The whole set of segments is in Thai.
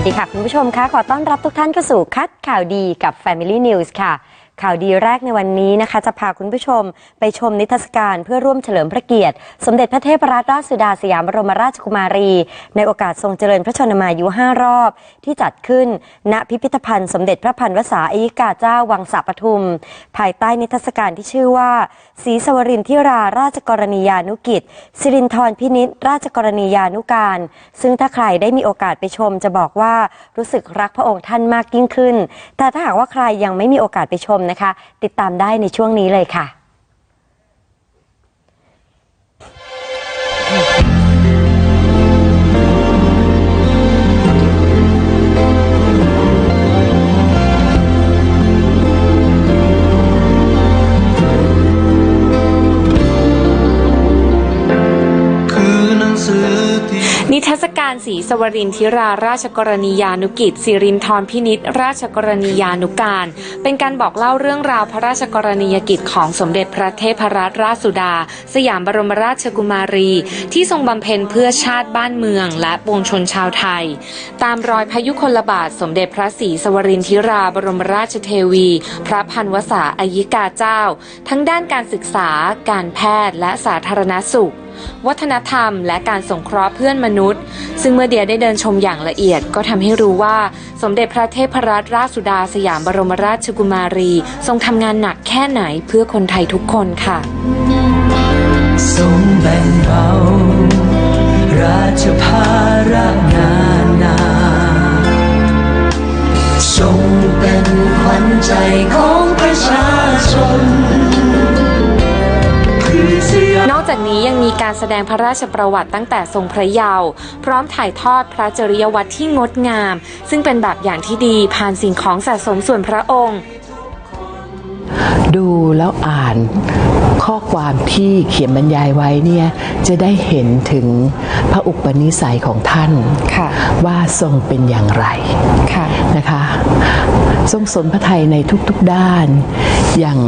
วัสดีค่ะคุณผู้ชมคะขอต้อนรับทุกท่านเข้าสู่คัดข่าวดีกับ Family News ค่ะ ข่าวดีแรกในวันนี้นะคะ จะพาคุณผู้ชมไปชมนิทรรศการเพื่อร่วมเฉลิมพระเกียรติ สมเด็จพระเทพรัตนราชสุดาสยามบรมราชกุมารี ในโอกาสทรงเจริญพระชนมายุ 5 รอบ ที่จัดขึ้น ณพิพิธภัณฑ์สมเด็จพระพันวษาอัยกาเจ้าวังสะปทุม ภายใต้นิทรรศการที่ชื่อว่าศรีสวรินทิราราชกรณียานุกิจสิรินทรพินิษราชกรณียานุการ ซึ่งถ้าใครได้มีโอกาสไปชม จะบอกว่ารู้สึกรักพระองค์ท่านมากยิ่งขึ้น แต่ถ้าหากว่าใครยังไม่มีโอกาสไปชมนะคะ ติดตามได้ในช่วงนี้เลยค่ะ การศรีสวรินทิราราชกรณียานุกิจสิรินทรพินิษราชกรณียานุการ เป็นการบอกเล่าเรื่องราวพระราชกรณียกิจของสมเด็จพระเทพรัตนราชสุดา สยามบรมราชกุมารี ที่ทรงบำเพ็ญเพื่อชาติบ้านเมืองและปวงชนชาวไทย ตามรอยพยุคลบาทสมเด็จพระศรีสวรินทิราบรมราชเทวี พระพันวษาอายิกาเจ้า ทั้งด้านการศึกษา การแพทย์และสาธารณสุข วัฒนธรรม และการสงเคราะห์เพื่อนมนุษย์ ซึ่งเมื่อเดียได้เดินชมอย่างละเอียด ก็ทำให้รู้ว่าสมเด็จพระเทพรัตนราชสุดาสยามบรมราชกุมารี ทรงทำงานหนักแค่ไหนเพื่อคนไทยทุกคนค่ะทรง การแสดงพระราชประวัติตั้งแต่ทรงพระเยาว์พร้อมถ่ายทอดพระจริยวัตรที่งดงาม ซึ่งเป็นแบบอย่างที่ดีผ่านสิ่งของสะสมส่วนพระองค์ ดูแล้วอ่านข้อความที่เขียนบรรยายไว้เนี่ยจะได้เห็นถึงพระอุปนิสัยของท่านค่ะว่าทรงเป็นอย่างไรค่ะนะคะ ทรงสนพระไทยในทุกๆด้าน อย่าง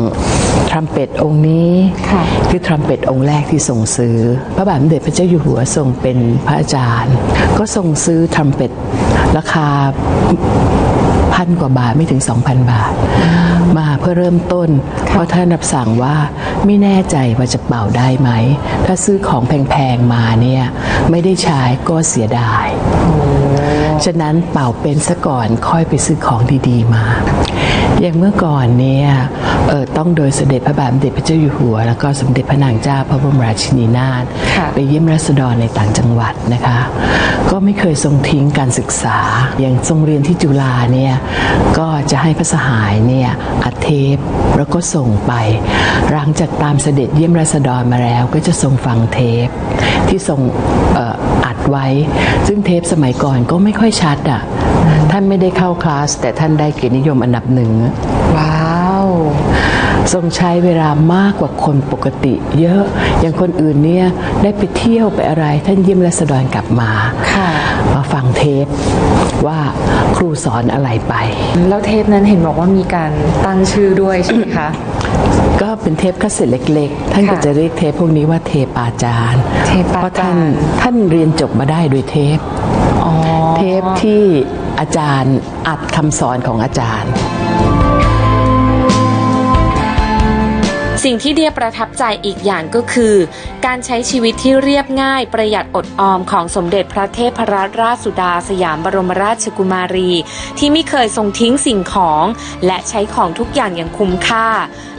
ทรัมเป็ตองค์นี้ค่ะคือทรัมเป็ตองค์แรกที่ทรงซื้อ พระบาทสมเด็จพระเจ้าอยู่หัวทรงเป็นพระอาจารย์ ก็ทรงซื้อทรัมเป็ตราคา พันกว่าบาทไม่ถึง 2,000 บาท มาเพื่อเริ่มต้น เพราะท่านรับสั่งว่าไม่แน่ใจว่าจะเป่าได้ไหม ถ้าซื้อของแพงๆมาเนี่ยไม่ได้ใช้ก็เสียดายฉะนั้นเป่าเป็นซะก่อนค่อยไปซื้อของดีๆมา อย่างเมื่อก่อนเนี่ยเออต้องโดยเสด็จพระบาทสมเด็จพระเจ้าอยู่หัว แล้วก็สมเด็จพระนางเจ้าพระบรมราชินีนาถค่ะไปเยี่ยมราษฎรในต่างจังหวัดนะคะ ก็ไม่เคยทรงทิ้งการศึกษา อย่างทรงเรียนที่จุฬาเนี่ยก็จะให้พระสหายเนี่ยอัดเทปแล้วก็ส่งไป หลังจากตามเสด็จเยี่ยมราษฎรมาแล้วก็จะทรงฟังเทปที่ทรงเอ่ออัดไว้ ซึ่งเทปสมัยก่อนก็ไม่ค่อยชัดอะท่านไม่ได้เข้าคลาส แต่ท่านได้เกียรตินิยมอันดับหนึ่งว้าว ทรงใช้เวลามากกว่าคนปกติ เยอะ อย่างคนอื่นเนี่ยได้ไปเที่ยวไปอะไร ท่านเยี่ยมราษฎรกลับมาค่ะมาฟังเทปว่าครูสอนอะไรไป แล้วเทปนั้นเห็นบอกว่ามีการตั้งชื่อด้วยใช่ไหมคะก็เป็นเทปคาสเซ็ตเล็ก ๆ ท่านก็ค่ะจะเรียกเทปพวกนี้ว่าเทปอาจารย์เทปอาจารย์เพราะท่านท่านเรียนจบมาได้โดยเทปอ๋อเทปที่อาจารย์อัดคำสอนของอาจารย์ สิ่งที่เดียประทับใจอีกอย่างก็คือ การใช้ชีวิตที่เรียบง่ายประหยัดอดออมของสมเด็จพระเทพรัตนราชสุดาสยามบรมราชกุมารี ที่ไม่เคยทรงทิ้งสิ่งของ และใช้ของทุกอย่างอย่างคุ้มค่า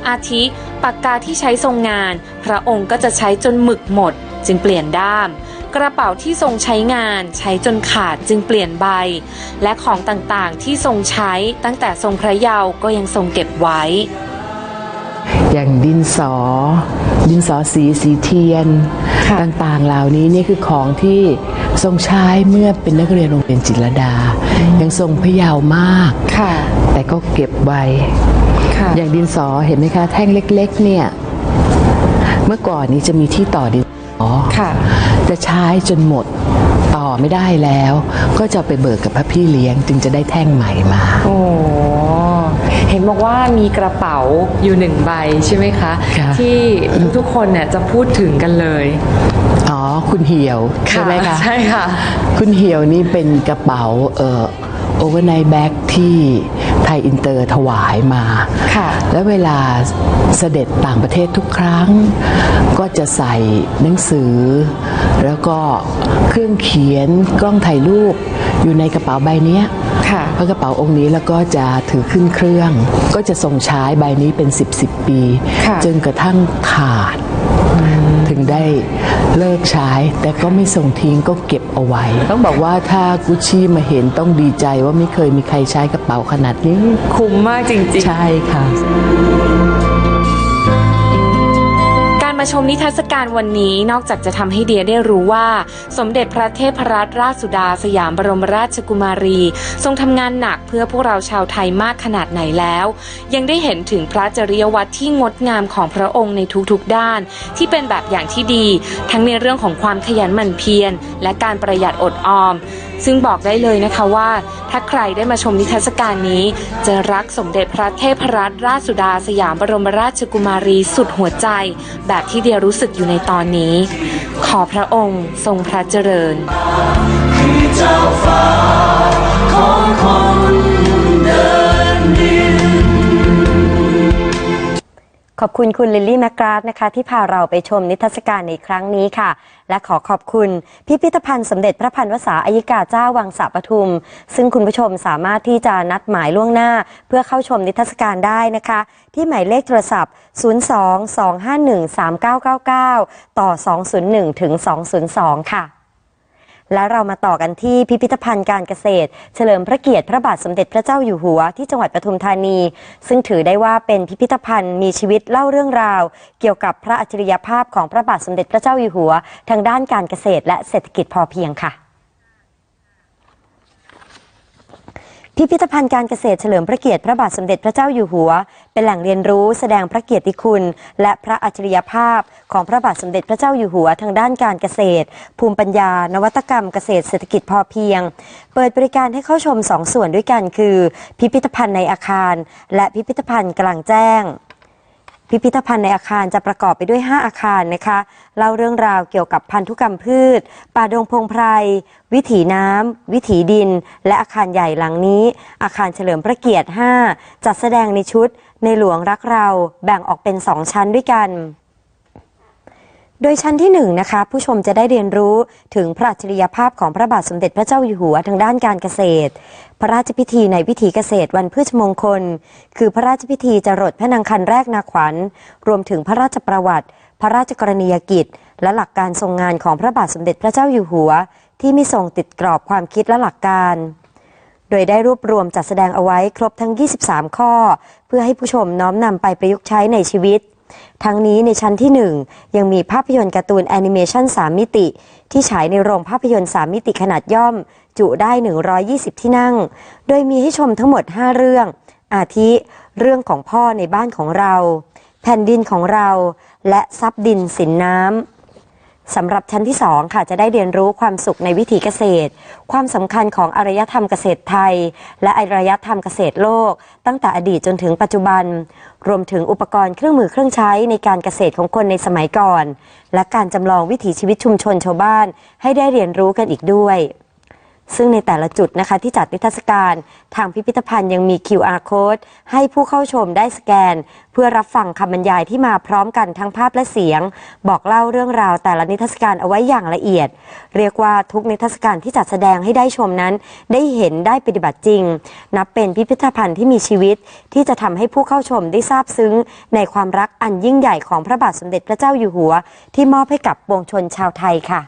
อาทิปากกาที่ใช้ทรงงาน พระองค์ก็จะใช้จนหมึกหมด จึงเปลี่ยนด้าม กระเป๋าที่ทรงใช้งานใช้จนขาดจึงเปลี่ยนใบ และของต่างๆที่ทรงใช้ตั้งแต่ทรงพระเยาว์ก็ยังทรงเก็บไว้ อย่างดินสอ ดินสอสีสีเทียนค่ะต่างๆเหล่านี้นี่คือของที่ทรงใช้เมื่อเป็นนักเรียนโรงเรียนจิตรลดา ยังทรงพระเยาว์มากค่ะแต่ก็เก็บไว้ค่ะอย่างดินสอเห็นไหมคะ แท่งเล็ก ๆ เนี่ย เมื่อก่อนนี้จะมีที่ต่อดินสอค่ะ จะใช้จนหมดต่อไม่ได้แล้ว ก็จะเอาไปเบิกกับพระพี่เลี้ยงจึงจะได้แท่งใหม่มา โอ้เห็นบอกว่ามีกระเป๋าอยู่หนึ่งใบใช่ไหมคะค่ะที่ทุกๆคนเนี่ยจะพูดถึงกันเลยออ๋อ คุณเหี่ยว ใช่ไหมคะใช่ค่ะ คุณเหี่ยวนี่เป็นกระเป๋าเอ่อโอเวอร์ไนท์แบ็กที่ ไทยอินเตอร์ถวายมาค่ะแล้วเวลาเสด็จต่างประเทศทุกครั้ง ก็จะใส่หนังสือ แล้วก็เครื่องเขียนกล้องถ่ายรูปอยู่ในกระเป๋าใบเนี้ยค่ะเพราะกระเป๋าองค์นี้แล้วก็จะถือขึ้นเครื่อง ก็จะทรงใช้ใบนี้เป็น 10 10ปีค่ะจนกระทั่งขาดถึง ได้เลิกใช้ แต่ก็ไม่ส่งทิ้งก็เก็บเอาไว้ ต้องบอกว่าถ้ากุชชี่มาเห็นต้องดีใจว่าไม่เคยมีใครใช้กระเป๋าขนาดนี้ คุ้มมากจริงใช่ค่ะการ มาชมนิทรรศการวันนี้นอกจากจะทำให้เดียได้รู้ว่า สมเด็จพระเทพรัตนราชสุดาสยามบรมราชกุมารี ทรงทำงานหนักเพื่อพวกเราชาวไทยมากขนาดไหนแล้ว ยังได้เห็นถึงพระจริยวัตรที่งดงามของพระองค์ในทุกๆด้าน ที่เป็นแบบอย่างที่ดี ทั้งในเรื่องของความขยันหมั่นเพียรและการประหยัดอดออม ซึ่งบอกได้เลยนะคะว่า ถ้าใครได้มาชมนิทรรศการนี้ จะรักสมเด็จพระเทพรัตนราชสุดาสยามบรมราชกุมารีสุดหัวใจ แบบที่เดียรู้สึกอยู่ในตอนนี้ ขอพระองค์ทรงพระเจริญคือเจ้าฟ้าของคน ขอบคุณคุณลิลลี่แมกราฟนะคะ ที่พาเราไปชมนิทรรศการในครั้งนี้ค่ะ และขอขอบคุณพิพิธภัณฑ์สมเด็จพระพันวษาอัยกาเจ้าวังสะปทุม ซึ่งคุณผู้ชมสามารถที่จะนัดหมายล่วงหน้า เพื่อเข้าชมนิทรรศการได้นะคะ ที่หมายเลขโทรศัพท์ 02-251-3999 ต่อ 201ถึง202 ค่ะ และเรามาต่อกันที่พิพิธภัณฑ์การเกษตร เฉลิมพระเกียรติพระบาทสมเด็จพระเจ้าอยู่หัวที่จังหวัดปทุมธานี ซึ่งถือได้ว่าเป็นพิพิธภัณฑ์มีชีวิตเล่าเรื่องราว เกี่ยวกับพระอัจฉริยภาพของพระบาทสมเด็จพระเจ้าอยู่หัว ทางด้านการเกษตรและเศรษฐกิจพอเพียงค่ะ พิพิธภัณฑ์การเกษตรเฉลิมพระเกียรติพระบาทสมเด็จพระเจ้าอยู่หัว เป็นแหล่งเรียนรู้แสดงพระเกียรติคุณ และพระอัจฉริยภาพ ของพระบาทสมเด็จพระเจ้าอยู่หัวทางด้านการเกษตร ภูมิปัญญา นวัตกรรมเกษตรเศรษฐกิจพอเพียง เปิดบริการให้เข้าชมสองส่วนด้วยกันคือ พิพิธภัณฑ์ในอาคาร และพิพิธภัณฑ์กลางแจ้ง พิพิธภัณฑ์ในอาคารจะประกอบไปด้วย 5 อาคารนะคะ เล่าเรื่องราวเกี่ยวกับพันธุกรรมพืช ป่าดงพงไพร วิถีน้ำ วิถีดิน และอาคารใหญ่หลังนี้ อาคารเฉลิมพระเกียรติ 5 จัดแสดงในชุด ในหลวงรักเรา แบ่งออกเป็น 2 ชั้นด้วยกัน โดยชั้นที่1นงนะคะผู้ชมจะได้เรียนรู้ถึงพระอัจฉริยภาพของพระบาทสมเด็จพระเจ้าอยู่หัวทางด้านการเกษตร พระราชพิธีในวิถีเกษตรวันพฤชมงคล คือพระราชพิธีจรดพระนางคันแรกนาขวัญ รวมถึงพระราชประวัติ พระราชกรณียกิจ และหลักการทรงงานของพระบาทสมเด็จพระเจ้าอยู่หัว ที่มีทรงติดกรอบความคิดและหลักการโดยได้รวบรวมจัดแสดงเอาไว้ครบทั้ง 23 ข้อ เพื่อให้ผู้ชมน้อมนำไปประยุกต์ใช้ในชีวิต ทั้งนี้ในชั้นที่ 1 ยังมีภาพยนตร์การ์ตูนแอนิเมชัน3 มิติ ที่ฉายในโรงภาพยนตร์ 3 มิติขนาดย่อม จุได้ 120 ที่นั่ง โดยมีให้ชมทั้งหมด 5 เรื่อง อาทิ เรื่องของพ่อในบ้านของเรา แผ่นดินของเรา และซับดินสินน้ำสำหรับชั้นที่ 2 ค่ะจะได้เรียนรู้ความสุขในวิถีเกษตร ความสำคัญของอารยธรรมเกษตรไทย และอารยธรรมเกษตรโลก ตั้งแต่อดีตจนถึงปัจจุบัน รวมถึงอุปกรณ์เครื่องมือเครื่องใช้ในการเกษตรของคนในสมัยก่อน และการจำลองวิถีชีวิตชุมชนชาวบ้าน ให้ได้เรียนรู้กันอีกด้วย ซึ่งในแต่ละจุดนะคะที่จัดนิทรรศการทางพิพิธภัณฑ์ยังมี QR code ให้ผู้เข้าชมได้สแกน เพื่อรับฟังคำบรรยายที่มาพร้อมกันทั้งภาพและเสียง บอกเล่าเรื่องราวแต่ละนิทรรศการเอาไว้อย่างละเอียด เรียกว่าทุกนิทรรศการที่จัดแสดงให้ได้ชมนั้น ได้เห็นได้ปฏิบัติจริง นับเป็นพิพิธภัณฑ์ที่มีชีวิต ที่จะทำให้ผู้เข้าชมได้ทราบซึ้ง ในความรักอันยิ่งใหญ่ของพระบาทสมเด็จพระเจ้าอยู่หัว ที่มอบให้กับปวงชนชาวไทยค่ะ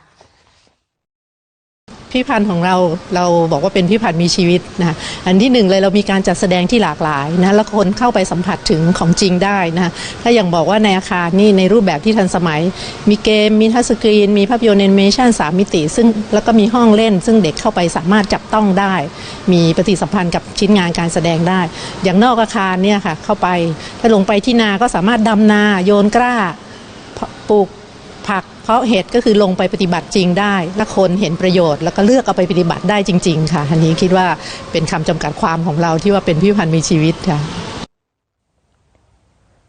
พิพิธภัณฑ์ของเราเราบอกว่าเป็นพิพิธภัณฑ์มีชีวิตนะอันที่หนึ่งเลยเรามีการจัดแสดงที่หลากหลายนะแล้วคนเข้าไปสัมผัสถึงของจริงได้นะถ้าอย่างบอกว่าในอาคารนี่ในรูปแบบที่ทันสมัย มีเกมมีทัชสกรีน มีภาพยนตร์แอนิเมชันสามมิติ ซึ่งแล้วก็มีห้องเล่น ซึ่งเด็กเข้าไปสามารถจับต้องได้ มีปฏิสัมพันธ์กับชิ้นงานการแสดงได้ อย่างนอกอาคารเนี่ยค่ะเข้าไปถ้าลงไปที่นาก็สามารถดำนาโยนกล้าปลูก ผักเพราะเหตุก็คือลงไปปฏิบัติจริงได้ และคนเห็นประโยชน์ แล้วก็เลือกเอาไปปฏิบัติได้จริง ๆ ค่ะ อันนี้คิดว่าเป็นคำจำกัดความของเราที่ว่าเป็นพิพันธ์มีชีวิตค่ะ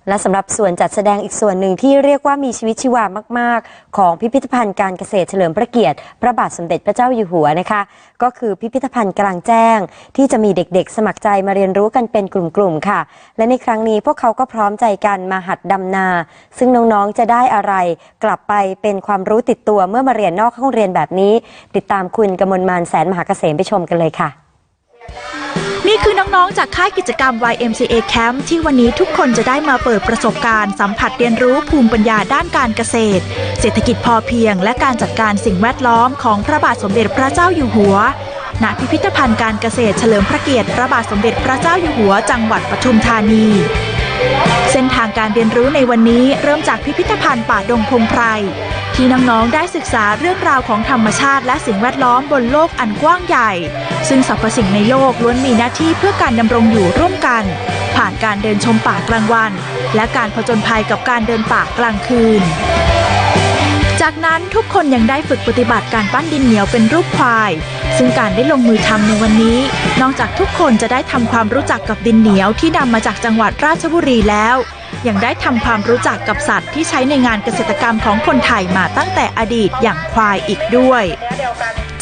และสำหรับส่วนจัดแสดงอีกส่วนหนึ่งที่เรียกว่ามีชีวิตชีวามาก ๆ ของพิพิธภัณฑ์การเกษตรเฉลิมพระเกียรติ พระบาทสมเด็จพระเจ้าอยู่หัวนะคะ ก็คือพิพิธภัณฑ์กลางแจ้ง ที่จะมีเด็กๆ สมัครใจมาเรียนรู้กันเป็นกลุ่ม ๆ ค่ะ และในครั้งนี้พวกเขาก็พร้อมใจกันมาหัดดำนา ซึ่งน้องๆ จะได้อะไร กลับไปเป็นความรู้ติดตัวเมื่อมาเรียนนอกห้องเรียนแบบนี้ ติดตามคุณกมลมานแสนมหาเกษมไปชมกันเลยค่ะ นี่คือน้อง ๆ จากค่ายกิจกรรม YMCA Camp ที่วันนี้ทุกคนจะได้มาเปิดประสบการณ์ สัมผัสเรียนรู้ภูมิปัญญาด้านการเกษตร เศรษฐกิจพอเพียง และการจัดการสิ่งแวดล้อมของพระบาทสมเด็จพระเจ้าอยู่หัว ณ พิพิธภัณฑ์การเกษตรเฉลิมพระเกียรติพระบาทสมเด็จพระเจ้าอยู่หัว จังหวัดปทุมธานีเส้นทางการเรียนรู้ในวันนี้เริ่มจากพิพิธภัณฑ์ป่าดงพงไพร ที่น้องๆได้ศึกษาเรื่องราวของธรรมชาติและสิ่งแวดล้อมบนโลกอันกว้างใหญ่ ซึ่งสรรพสิ่งในโลกล้วนมีหน้าที่เพื่อการดำรงอยู่ร่วมกัน ผ่านการเดินชมป่ากลางวัน และการผจญภัยกับการเดินป่ากลางคืน จากนั้นทุกคนยังได้ฝึกปฏิบัติการปั้นดินเหนียวเป็นรูปควาย ซึ่งการได้ลงมือทำในวันนี้ นอกจากทุกคนจะได้ทำความรู้จักกับดินเหนียวที่นำมาจากจังหวัดราชบุรีแล้ว ยังได้ทำความรู้จักกับสัตว์ที่ใช้ในงานเกษตรกรรมของคนไทยมาตั้งแต่อดีตอย่างควายอีกด้วย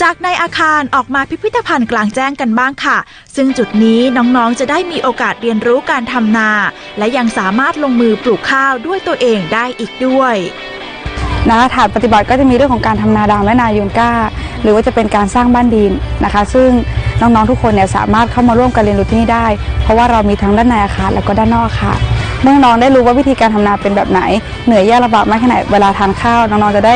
จากในอาคารออกมาพิพิธภัณฑ์กลางแจ้งกันบ้างค่ะ ซึ่งจุดนี้น้องๆจะได้มีโอกาสเรียนรู้การทำนา และยังสามารถลงมือปลูกข้าวด้วยตัวเองได้อีกด้วย นะคะฐานปฏิบัติก็จะมีเรื่องของการทำนาดำและนายูนก้า หรือว่าจะเป็นการสร้างบ้านดินนะคะ ซึ่งน้องๆทุกคนเนี่ยสามารถเข้ามาร่วมกันเรียนรู้ที่นี่ได้ เพราะว่าเรามีทั้งด้านในอาคารแล้วก็ด้านนอกคารเมื่อน้องๆได้รู้ว่าวิธีการทำนาเป็นแบบไหน เหนื่อยยากลำบากมากแค่ไหนเวลาทานข้าวน้องๆจะได้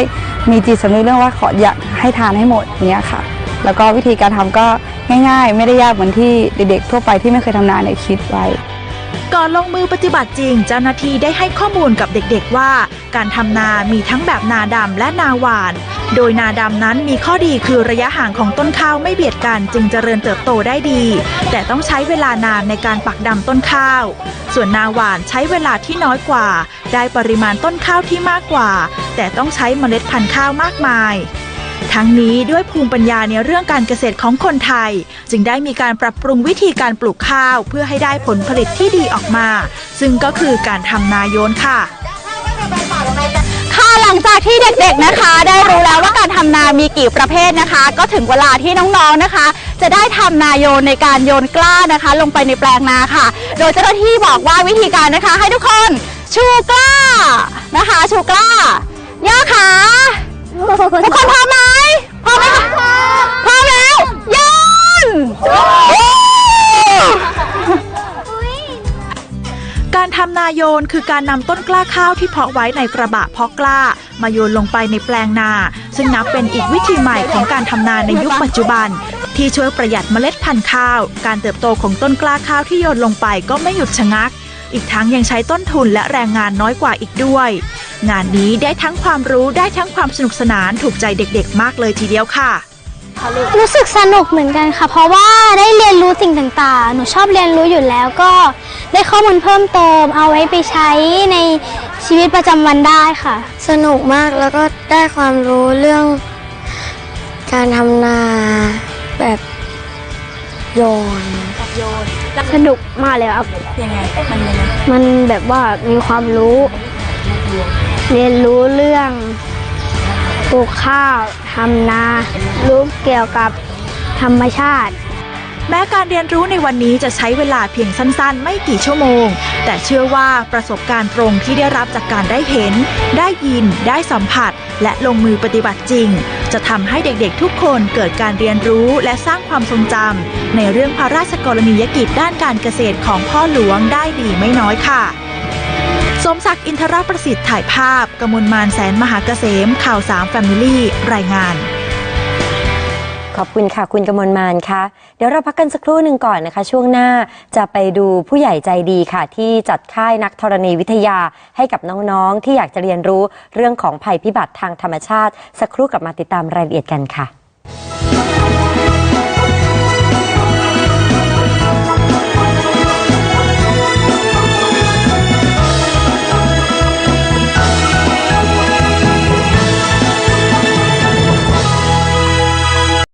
มีจิตสำนึกเรื่องว่าขออยากให้ทานให้หมดเนี้ยค่ะ แล้วก็วิธีการทำก็ง่าย ๆ ไม่ได้ยากเหมือนที่เด็กๆทั่วไปที่ไม่เคยทำนาเนี่ยคิดไว้ ก่อนลงมือปฏิบัติจริง เจ้าหน้าที่ได้ให้ข้อมูลกับเด็กๆว่า การทำนามีทั้งแบบนาดำและนาหวาน โดยนาดำนั้นมีข้อดีคือระยะห่างของต้นข้าวไม่เบียดกันจึงเจริญเติบโตได้ดี แต่ต้องใช้เวลานานในการปักดำต้นข้าว ส่วนนาหวานใช้เวลาที่น้อยกว่า ได้ปริมาณต้นข้าวที่มากกว่า แต่ต้องใช้เมล็ดพันธุ์ข้าวมากมาย ทั้งนี้ด้วยภูมิปัญญาในเรื่องการเกษตรของคนไทย จึงได้มีการปรับปรุงวิธีการปลูกข้าว เพื่อให้ได้ผลผลิตที่ดีออกมา ซึ่งก็คือการทำนาโยนค่ะค่ะหลังจากที่เด็กๆนะคะ ได้รู้แล้วว่าการทำนามีกี่ประเภทนะคะ ก็ถึงเวลาที่น้องๆนะคะ จะได้ทำนาโยนในการโยนกล้านะคะ ลงไปในแปลงนาค่ะ โดยเจ้าหน้าที่บอกว่าวิธีการนะคะ ให้ทุกคนชูกล้านะคะ ชูกล้าย่อขา ทุกคนพร้อมไหมพร้อมไหมคะพร้อมแล้วโยนการทำนาโยนคือการนำต้นกล้าข้าวที่เพาะไว้ในกระบะเพาะกล้า มาโยนลงไปในแปลงนา ซึ่งนับเป็นอีกวิธีใหม่ของการทำนาในยุคปัจจุบัน ที่ช่วยประหยัดเมล็ดพันธุ์ข้าว การเติบโตของต้นกล้าข้าวที่โยนลงไปก็ไม่หยุดชะงัก อีกทั้งยังใช้ต้นทุนและแรงงานน้อยกว่าอีกด้วย งานนี้ได้ทั้งความรู้ได้ทั้งความสนุกสนานถูกใจเด็กๆ มากเลยทีเดียวค่ะ รู้สึกสนุกเหมือนกันค่ะ เพราะว่าได้เรียนรู้สิ่งต่างๆ หนูชอบเรียนรู้อยู่แล้วก็ได้ข้อมูลเพิ่มเติมเอาไว้ไปใช้ในชีวิตประจำวันได้ค่ะ สนุกมากแล้วก็ได้ความรู้เรื่อง การทำนาแบบโยน สนุกมากเลยครับ ยังไง มันยังไงมันแบบว่ามีความรู้ เรียนรู้เรื่องปลูกข้าวทำนา รู้เกี่ยวกับธรรมชาติ แม้การเรียนรู้ในวันนี้จะใช้เวลาเพียงสั้นๆ ไม่กี่ชั่วโมง แต่เชื่อว่าประสบการณ์ตรงที่ได้รับจากการได้เห็น ได้ยิน ได้สัมผัส และลงมือปฏิบัติจริง จะทำให้เด็กๆทุกคนเกิดการเรียนรู้และสร้างความทรงจำในเรื่องพระราชกรณียกิจด้านการเกษตรของพ่อหลวงได้ดีไม่น้อยค่ะ สมศักดิ์อินทรประสิทธิ์ถ่ายภาพ กมลมานแสนมหาเกษม ข่าวสามแฟมิลี่ รายงาน ขอบคุณค่ะ คุณกมลมานค่ะ เดี๋ยวเราพักกันสักครู่หนึ่งก่อนนะคะ ช่วงหน้าจะไปดูผู้ใหญ่ใจดีค่ะ ที่จัดค่ายนักธรณีวิทยาให้กับน้องๆ ที่อยากจะเรียนรู้เรื่องของภัยพิบัติทางธรรมชาติ สักครู่กลับมาติดตามรายละเอียดกันค่ะ